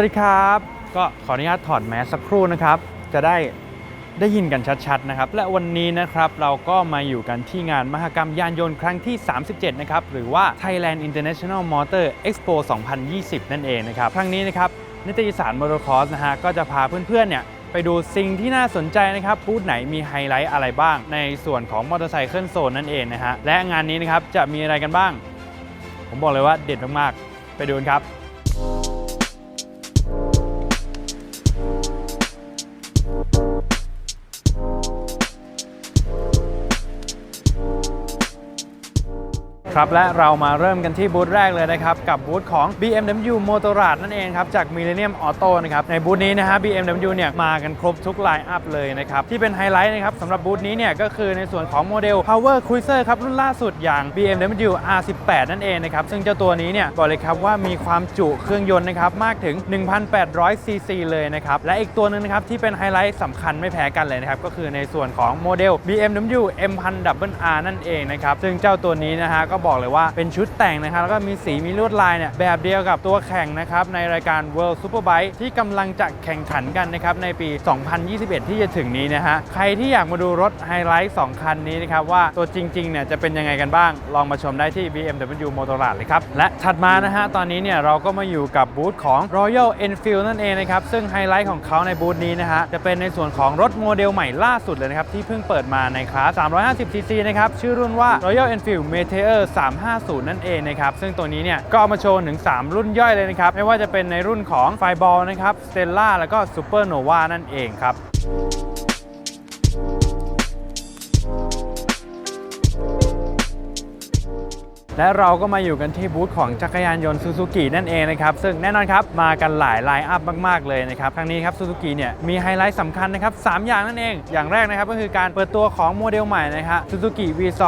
สวัสดีครับ ก็ขออนุญาตถอดแมสสักครู่นะครับ จะได้ได้ยินกันชัดๆนะครับ และวันนี้นะครับเราก็มาอยู่กันที่งานมหกรรมยานยนต์ครั้งที่ 37 นะครับ หรือว่า Thailand International Motor Expo 2020 นั่นเองนะครับ ครั้งนี้นะครับนิตยสารมอเตอร์คอร์สนะฮะก็จะพาเพื่อนๆเนี่ยไปดูสิ่งที่น่าสนใจนะครับบูธไหนมีไฮไลท์อะไรบ้าง ในส่วนของมอเตอร์ไซค์เคลื่อนโซนนั่นเองนะฮะและงานนี้นะครับจะมีอะไรกันบ้าง ผมบอกเลยว่าเด็ดมากๆ ไปดูกันครับ ครับ และเรามาเริ่มกันที่บูธแรกเลยนะครับ กับบูธของ BMW Motorrad นั่นเองครับ จาก Millennium Auto นะครับ ในบูธนี้นะฮะ BMW เนี่ยมากันครบทุกไลน์อัพเลยนะครับ ที่เป็นไฮไลท์นะครับสำหรับบูธนี้เนี่ยก็คือในส่วนของโมเดล Power Cruiser ครับ รุ่นล่าสุดอย่าง BMW R18 นั่นเองนะครับ ซึ่งเจ้าตัวนี้เนี่ยบอกเลยครับว่ามีความจุเครื่องยนต์นะครับมากถึง 1,800 ซีซีเลยนะครับ และอีกตัวหนึงนะครับที่เป็นไฮไลท์สำคัญไม่แพ้กันเลยนะครับก็คือในส่วนของโมเดล BMW M1000 Double R นั่นเองนะครับซึ่งเจ้าตัวนี้นะฮะก็บอกเลยว่าเป็นชุดแต่งนะครับแล้วก็มีสีมีลวดลายเนี่ยแบบเดียวกับตัวแข่งนะครับในรายการ World Superbike ที่กำลังจะแข่งขันกันนะครับในปี 2021 ที่จะถึงนี้นะฮะใครที่อยากมาดูรถไฮไลท์2คันนี้นะครับว่าตัวจริงๆเนี่ยจะเป็นยังไงกันบ้าง ลองมาชมได้ที่ BMW Motorrad เลยครับและถัดมานะฮะตอนนี้เนี่ยเราก็มาอยู่กับบูธของ Royal Enfield นั่นเองนะครับซึ่งไฮไลท์ของเขาในบูธนี้นะฮะจะเป็นในส่วนของรถโมเดลใหม่ล่าสุดเลยนะครับที่เพิ่งเปิดมาในคลาส 350cc นะครับชื่อรุ่นว่า Royal Enfield Meteor 350 นั่นเองนะครับ ซึ่งตัวนี้เนี่ยก็เอามาโชว์ถึง 3 รุ่นย่อยเลยนะครับ ไม่ว่าจะเป็นในรุ่นของ Fireball นะครับ Stella แล้วก็ Supernova นั่นเองครับ และเราก็มาอยู่กันที่บูธของจักรยานยนต์ซูซูกินั่นเองนะครับ ซึ่งแน่นอนครับ มากันหลายไลน์อัพมาก ๆ เลยนะครับครั้งนี้ครับซูซูกิเนี่ยมีไฮไลท์สำคัญนะครับ3อย่างนั่นเอง อย่างแรกนะครับก็คือการเปิดตัวของโมเดลใหม่นะครับซูซูกิ V 2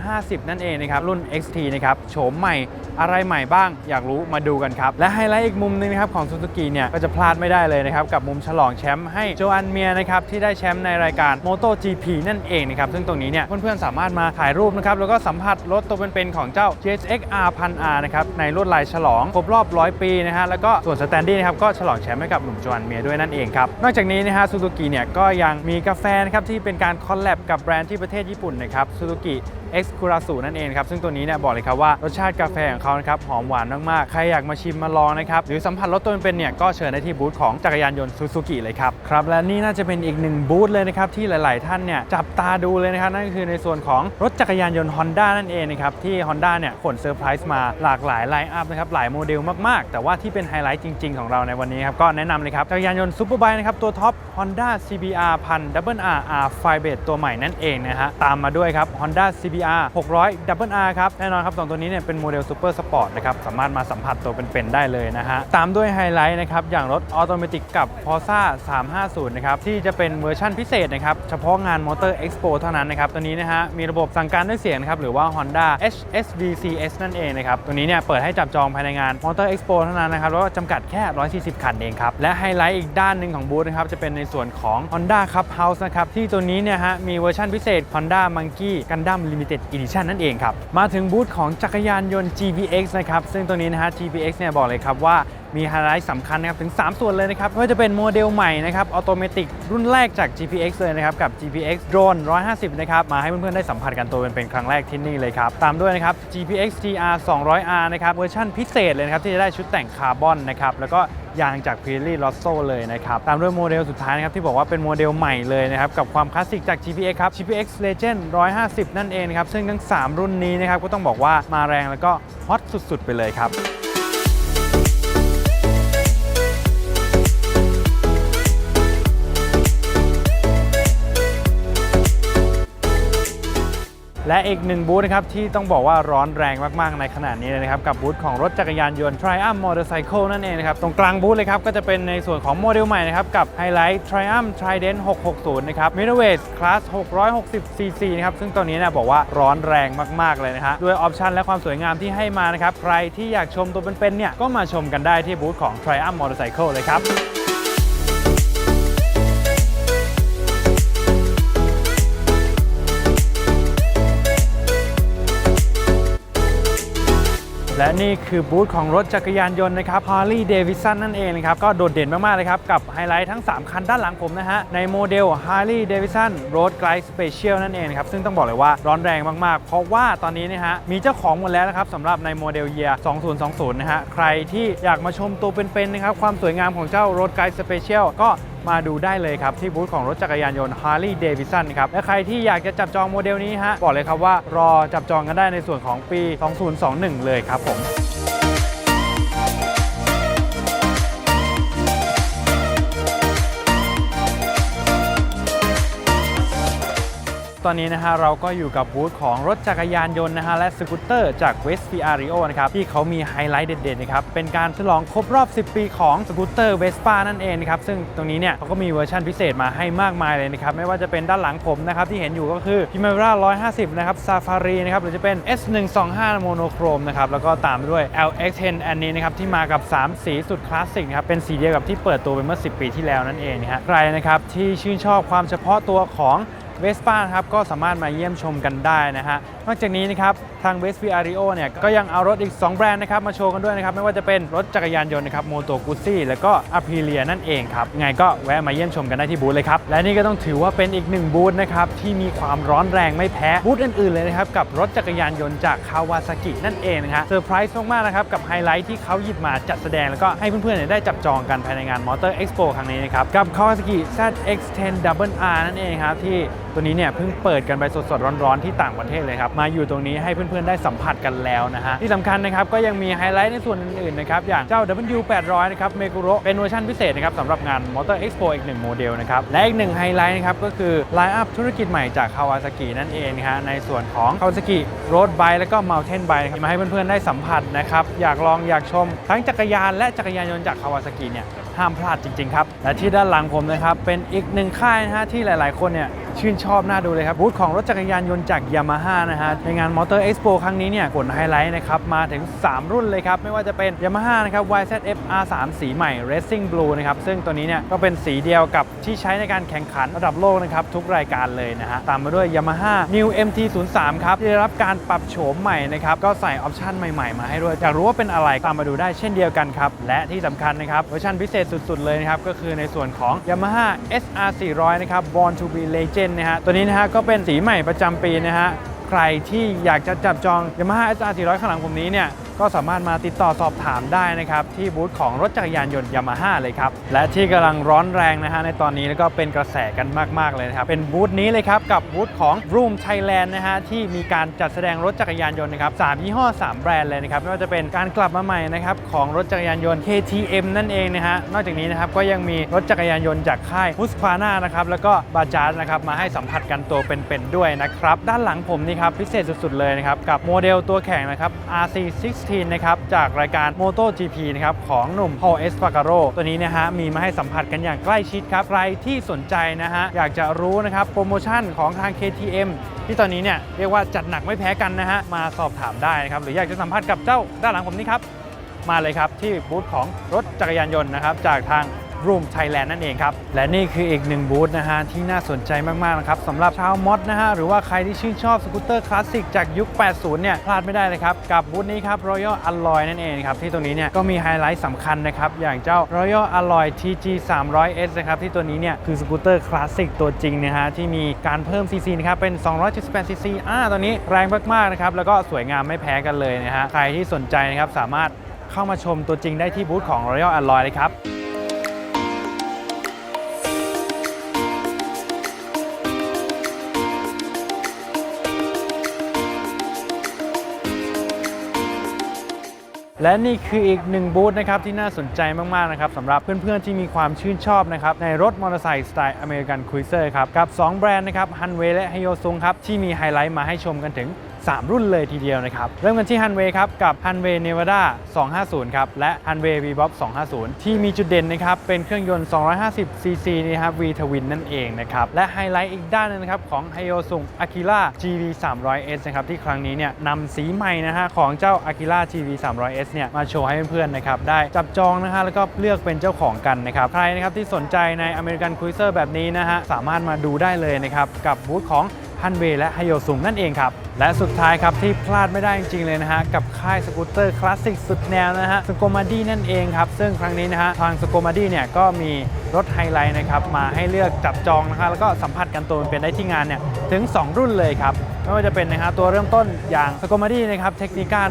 1050 นั่นเองนะครับรุ่น XT นะครับโฉมใหม่อะไรใหม่บ้าง อยากรู้มาดูกันครับ และไฮไลท์อีกมุมหนึงนะครับของซูซูกิเนี่ยก็จะพลาดไม่ได้เลยนะครับกับมุมฉลองแชมป์ให้โจอันเมียนะครับที่ได้แชมป์ในรายการ Moto GP นั่นเองนะครับซึ่งตรงนี้เนี่ยเพื่อนๆสามารถมาถ่ายรูปนะครับแล้วก็สัมผัสรถตัวเป็นๆของเจ้า GSX R 1000 R นะครับในลวดลายฉลองครบรอบ 100 ปีนะฮะแล้วก็ส่วนสแตนดี้นะครับก็ฉลองแชมป์ให้กับหนุ่มจอันเมียด้วยนั่นเองครับนอกจากนี้นะฮะซูซูกิเนี่ยก็ยังมีกาแฟนะครับที่เป็นการคอลแลบกับแบรนด์ที่ประเทศญี่ปุ่นนะครับซูซูกิ X คูราสุนั่นเองครับซึ่งตัวนี้เนี่ยบอกเลยครับว่ารสชาติกาแฟของเขานะครับหอมหวานมากๆ ใครอยากมาชิมมาลองนะครับหรือสัมผัสรสตัวเป็นเนี่ยก็เชิญได้ที่บูธของจักรยานยนต์ซูซูกิเลยครับครับและนี่น่าจะเป็นอีกหนึ่งบูธเลยนะครับที่หลาย ๆ ท่านเนี่ยจับตาดูเลยนะครับนั่นก็คือในส่วนของรถจักรยานยนต์ Honda นั่นเองนะครับที่ Honda เนี่ยขนเซอร์ไพรส์มาหลากหลายไลน์อัพนะครับหลายโมเดลมากๆ แต่ว่าที่เป็นไฮไลท์จริง ๆ ของเราในวันนี้ครับก็แนะนำเลยครับจักรยานยนต์ซูเปอร์ไบค์นะครับตัวท็อป Honda CBR 1000 Double R R Firebase ตัวใหม่นั่นเองนะฮะตามมาด้วยครับ Honda CBR 600 Double R ครับแน่นอนครับสองตัวนี้เนี่ยเป็นโมเดลซูเปอร์สปอร์ตนะครับสามารถมาสัมผัสตัวเป็นๆได้เลยนะฮะตามด้วยไฮไลท์นะครับอย่างรถออโตเมติกกับ Forza 350 นะครับที่จะเป็นเวอร์ชั่นพิเศษนะครับเฉพาะงาน Motor Expo เท่านั้นนะครับตัวนี้นะฮะมีระบบสั่งการด้วยเสียงนะครับหรือว่า Honda CCS นั่นเองนะครับ ตัวนี้เนี่ยเปิดให้จับจองภายในงาน Motor Expo เท่านั้นนะครับ แล้วก็จำกัดแค่ 140 คันเองครับ และไฮไลท์อีกด้านหนึ่งของบูธนะครับ จะเป็นในส่วนของ Honda Cup House นะครับ ที่ตัวนี้เนี่ยฮะ มีเวอร์ชันพิเศษ Honda Monkey Gundam Limited Edition นั่นเองครับ มาถึงบูธของจักรยานยนต์ GPX นะครับ ซึ่งตัวนี้นะฮะ GPX เนี่ยบอกเลยครับว่า มีไฮไลท์สำคัญนะครับถึง 3 ส่วนเลยนะครับไม่ว่าจะเป็นโมเดลใหม่นะครับออโตเมติกรุ่นแรกจาก GPX เลยนะครับ กับ GPX Drone 150 นะครับ มาให้เพื่อนๆ ได้สัมผัสกันตัวเป็นๆครั้งแรกที่นี่เลยครับ ตามด้วยนะครับ GPX GR 200R นะครับ เวอร์ชันพิเศษเลยนะครับ ที่จะได้ชุดแต่งคาร์บอนนะครับ แล้วก็ยางจาก Pirelli Rosso เลยนะครับ ตามด้วยโมเดลสุดท้ายนะครับ ที่บอกว่าเป็นโมเดลใหม่เลยนะครับ กับความคลาสสิกจาก GPX ครับ GPX Legend 150 นั่นเองนะครับซึ่งทั้ง 3 รุ่นนี้นะครับก็ต้องบอกว่ามาแรงแล้วก็ฮอตสุดๆ ไปเลยครับ และอีกหนึ่งบูธนะครับที่ต้องบอกว่าร้อนแรงมากๆในขณะนี้เลยนะครับ กับบูธของรถจักรยานยนต์ Triumph Motorcycle นั่นเองนะครับ ตรงกลางบูธเลยครับ ก็จะเป็นในส่วนของโมเดลใหม่นะครับ กับ Highlight Triumph Trident 660 นะครับ Middleweight Class 660 cc นะครับ ซึ่งตัวนี้นะบอกว่าร้อนแรงมากๆเลยนะฮะด้วยออปชันและความสวยงามที่ให้มานะครับใครที่อยากชมตัวเป็นๆเนี่ยก็มาชมกันได้ที่บูธของ Triumph Motorcycle เลยครับ และนี่คือบูธของรถจักรยานยนต์นะครับ Harley Davidson นั่นเองนะครับ ก็โดดเด่นมาก ๆ เลยครับ กับไฮไลท์ทั้ง 3 คันด้านหลังผมนะฮะ ในโมเดล Harley Davidson Road Glide Special นั่นเองนะครับ ซึ่งต้องบอกเลยว่าร้อนแรงมาก ๆ เพราะว่าตอนนี้นะฮะ มีเจ้าของหมดแล้วนะครับสำหรับในโมเดล Year 2020 นะฮะ ใครที่อยากมาชมตัวเป็น ๆ นะครับ ความสวยงามของเจ้า Road Glide Special ก็ มาดูได้เลยครับ ที่บูธของรถจักรยานยนต์ Harley Davidson ครับ และใครที่อยากจะจับจองโมเดลนี้ฮะบอกเลยครับว่ารอจับจองกันได้ในส่วนของปี 2021 เลยครับผม ตอนนี้นะฮะเราก็อยู่กับบูธของรถจักรยานยนต์นะฮะและสกูตเตอร์จาก w e s t f i a r i o นะครับที่เขามีไฮไลท์เด็ดๆนะครับเป็นการฉลองครบรอบ 10 ปีของสกูตเตอร์เวสป้านั่นเองนะครับซึ่งตรงนี้เนี่ยเขาก็มีเวอร์ชันพิเศษมาให้มากมายเลยนะครับไม่ว่าจะเป็นด้านหลังผมนะครับที่เห็นอยู่ก็คือ p i m a v e r a 150 นะครับ Safari นะครับหรือจะเป็น S125 Monochrome นะครับแล้วก็ตามด้วย LX10 อันนี้นะครับที่มากับ 3 สีสุดคลาสสิกนะครับเป็นสีเดียวกับที่เปิดตัวไปเมื่อ 10 ปีที่แล้วนั่นเองนะฮะใครนะครับที่ชื่นชอบความเฉพาะตัวของ เวสป้าครับก็สามารถมาเยี่ยมชมกันได้นะฮะนอกจากนี้นะครับทางเวส p ีอาริโอเนี่ยก็ยังเอารถอีก 2 แบรนด์นะครับมาโชว์กันด้วยนะครับไม่ว่าจะเป็นรถจักรยานยนต์นะครับโมโตกุซี่แล้วก็อ p ิเลียนั่นเองครับไงก็แวะมาเยี่ยมชมกันได้ที่บูธเลยครับ และนี่ก็ต้องถือว่าเป็นอีกหนึ่งบูธนะครับที่มีความร้อนแรงไม่แพ้บูธอื่นๆเลยนะครับกับรถจักรยานยนต์จากคาวาซากินั่นเองนะฮะเซอร์ไพรส์มากๆนะครับกับไฮไลท์ที่เขาหยิบมาจัดแสดงแล้วก็ให้เพื่อนๆได้จับจองกันภายในงานมอเตอร์เอ็กซ์โปครั้งนี้นะครับกับ Kawasaki ZX10 Double R นั่นเองครับที่ตัวนี้เนี่ยเพิ่งเปิดกันไปสดๆร้อนๆที่ต่างประเทศเลยครับมาอยู่ตรงนี้ให้เพื่อนๆได้สัมผัสกันแล้วนะฮะที่สำคัญนะครับก็ยังมีไฮไลท์ในส่วนอื่นๆนะครับอย่างเจ้า W800 นะครับเมกุโรเป็นเวอร์ชันพิเศษนะครับสำหรับงาน Motor Expo อีกหนึ่งโมเดลนะครับและอีกหนึ่งไฮไลท์นะครับก็คือไลน์อัพธุรกิจใหม่จากคาวาซากินั่นเองนะฮะในส่วนของคาวาซากิโรดไบแล้วก็ Mountain Bike นะครับมาให้เพื่อนๆได้สัมผัสนะครับอยากลองอยากชมทั้งจักรยานและจักรยานยนต์จากคาวาซากิเนี่ยห้ามพลาดจริงๆครับและที่ด้านหลังผมนะครับเป็นอีกหนึ่งค่ายนะฮะที่หลาย ๆคนเนี่ย ชื่นชอบน่าดูเลยครับบูธของรถจักรยานยนต์จากยามาฮ่านะฮะในงาน Motor Expo ครั้งนี้เนี่ยผลไฮไลท์นะครับมาถึง 3 รุ่นเลยครับ ไม่ว่าจะเป็น Yamaha นะครับ YZF R3 สีใหม่ Racing Blue นะครับ ซึ่งตัวนี้เนี่ยก็เป็นสีเดียวกับที่ใช้ในการแข่งขันระดับโลกนะครับ ทุกรายการเลยนะฮะตามมาด้วย Yamaha New MT03 ครับที่ได้รับการปรับโฉมใหม่นะครับก็ใส่ออปชั่นใหม่ๆ มาให้ด้วยอยากรู้ว่าเป็นอะไรตามมาดูได้เช่นเดียวกันครับและที่สำคัญนะครับเวอร์ชันพิเศษสุด ๆเลยนะครับก็คือในส่วนของ Yamaha SR 400 นะครับ Born to be Legend นะฮะตัวนี้นะฮะก็เป็นสีใหม่ประจำปีนะฮะใครที่อยากจะจับจอง Yamaha SR 400ข้างหลังผมนี้เนี่ย ก็สามารถมาติดต่อสอบถามได้นะครับที่บูธของรถจักรยานยนต์ยามาฮ่าเลยครับและที่กำลังร้อนแรงนะฮะในตอนนี้แล้วก็เป็นกระแสกันมากๆเลยนะครับเป็นบูธนี้เลยครับกับบูธของ Room Thailand นะฮะที่มีการจัดแสดงรถจักรยานยนต์นะครับสามยี่ห้อ 3 แบรนด์เลยนะครับไม่ว่าจะเป็นการกลับมาใหม่นะครับของรถจักรยานยนต์ KTM นั่นเองนะฮะนอกจากนี้นะครับก็ยังมีรถจักรยานยนต์จากค่าย Husqvarna นะครับแล้วก็บาจาร์นะครับมาให้สัมผัสกันตัวเป็นๆด้วยนะครับด้านหลังผมนี่ครับพิเศษสุดๆเลยนะครับกับโมเดลตัวแข่งนะครับ RC16 นะครับจากรายการ MotoGP นะครับของหนุ่ม Paul Espargaro ตัวนี้นะฮะมีมาให้สัมผัสกันอย่างใกล้ชิดครับใครที่สนใจนะฮะอยากจะรู้นะครับโปรโมชั่นของทาง KTM ที่ตอนนี้เนี่ยเรียกว่าจัดหนักไม่แพ้กันนะฮะมาสอบถามได้นะครับหรืออยากจะสัมผัสกับเจ้าด้านหลังผมนี่ครับมาเลยครับที่บูธของรถจักรยานยนต์นะครับจากทาง Room Thailand นั่นเองครับ และนี่คืออีกหนึ่งบูธนะฮะที่น่าสนใจมากๆนะครับสำหรับชาวมอดนะฮะหรือว่าใครที่ชื่นชอบสกูตเตอร์คลาสสิกจากยุค 80 เนี่ยพลาดไม่ได้เลยครับ กับบูธนี้ครับ Royal Alloy นั่นเองครับ ที่ตรงนี้เนี่ยก็มีไฮไลท์สำคัญนะครับอย่างเจ้า Royal Alloy TG 300S นะครับที่ตัวนี้เนี่ยคือสกูตเตอร์คลาสสิกตัวจริงนะฮะที่มีการเพิ่ม CC นะครับเป็น 278 CC อ่าตัวนี้แรงมากๆนะครับแล้วก็สวยงามไม่แพ้กันเลยนะฮะใครที่สนใจนะครับสามารถเข้ามาชมตัวจริงได้ที่บูธของ Royal Alloy เลยครับ และนี่คืออีกหนึ่งบูธนะครับที่น่าสนใจมาก ๆ นะครับสำหรับเพื่อน ๆ ที่มีความชื่นชอบนะครับในรถมอเตอร์ไซค์สไตล์อเมริกันคุยเซอร์ครับ กับ 2 แบรนด์นะครับฮันเวและไฮโยซุงครับ ที่มีไฮไลท์มาให้ชมกันถึง 3 รุ่นเลยทีเดียวนะครับ เริ่มกันที่ Hunway ครับ กับ Hunway Nevada 250 ครับ และ Hunway V-Bob 250 ที่มีจุดเด่นนะครับ เป็นเครื่องยนต์ 250 cc นะครับ V Twin นั่นเองนะครับ และไฮไลท์อีกด้านนึงนะครับ ของ h y o s u n g Akira GV 300S นะครับ ที่ครั้งนี้เนี่ยนำสีใหม่นะฮะของเจ้า Akira GV 300S เนี่ยมาโชว์ให้เพื่อนๆนะครับได้จับจองนะฮะแล้วก็เลือกเป็นเจ้าของกันนะครับใครนะครับที่สนใจใน American Cruiser แบบนี้นะฮะสามารถมาดูได้เลยนะครับกับบูธของ ฮันเวและไฮโยซุงนั่นเองครับ และสุดท้ายครับที่พลาดไม่ได้จริงๆเลยนะฮะ กับค่ายสกูตเตอร์คลาสสิกสุดแนวนะฮะสโกมาดี้นั่นเองครับ ซึ่งครั้งนี้นะฮะ ทางสโกมาดี้เนี่ยก็มีรถไฮไลท์นะครับมาให้เลือกจับจองนะคะแล้วก็สัมผัสกันตัวเป็นได้ที่งานเนี่ยถึง 2 รุ่นเลยครับไม่ว่าจะเป็นนะฮะตัวเริ่มต้นอย่างสโกมาดี้นะครับเทคนิก้า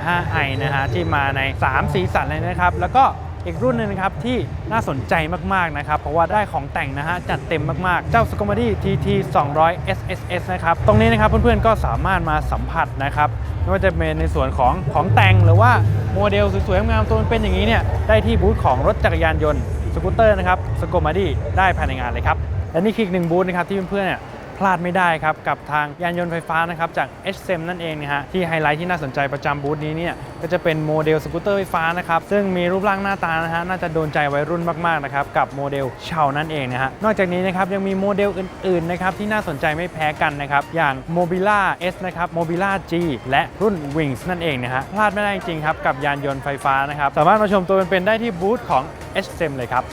125i นะฮะที่มาใน 3 สีสันเลยนะครับแล้วก็ อีกรุ่นหนึงนะครับที่น่าสนใจมากๆนะครับ เพราะว่าได้ของแต่งนะฮะจัดเต็มมากๆ เจ้า s c o m a d y TT 200 SSS นะครับ ตรงนี้นะครับเพื่อนๆก็สามารถมาสัมผัสนะครับ ไม่ว่าจะเป็นในส่วนของของแต่งหรือว่าโมเดลสวยๆงามๆตัวมันเป็นอย่างนี้เนี่ยได้ที่บูธของรถจักรยานยนต์สกูตเตอร์นะครับสโกมาดี้ได้ภายในงานเลยครับและนี่คืออีกหนึ่งบูธนะครับที่เพื่อนๆเนี่ย ลาดไม่ได้ครับ กับทางยานยนต์ไฟฟ้านะครับจาก HSM นั่นเองนะฮะที่ไฮไลท์ที่น่าสนใจประจำบูธนี้เนี่ยก็จะเป็นโมเดลสกูตเตอร์ไฟฟ้านะครับซึ่งมีรูปร่างหน้าตานะฮะน่าจะโดนใจวัยรุ่นมากๆนะครับกับโมเดลเชานั่นเองนะฮะนอกจากนี้นะครับยังมีโมเดลอื่นๆนะครับที่น่าสนใจไม่แพ้กันนะครับอย่าง Mobila S นะครับ Mobila G และรุ่น Wings นั่นเองนะฮะพลาดไม่ได้จริงๆครับกับยานยนต์ไฟฟ้านะครับสามารถมาชมตัวเป็นๆได้ที่บูธของ HSM เลยครับ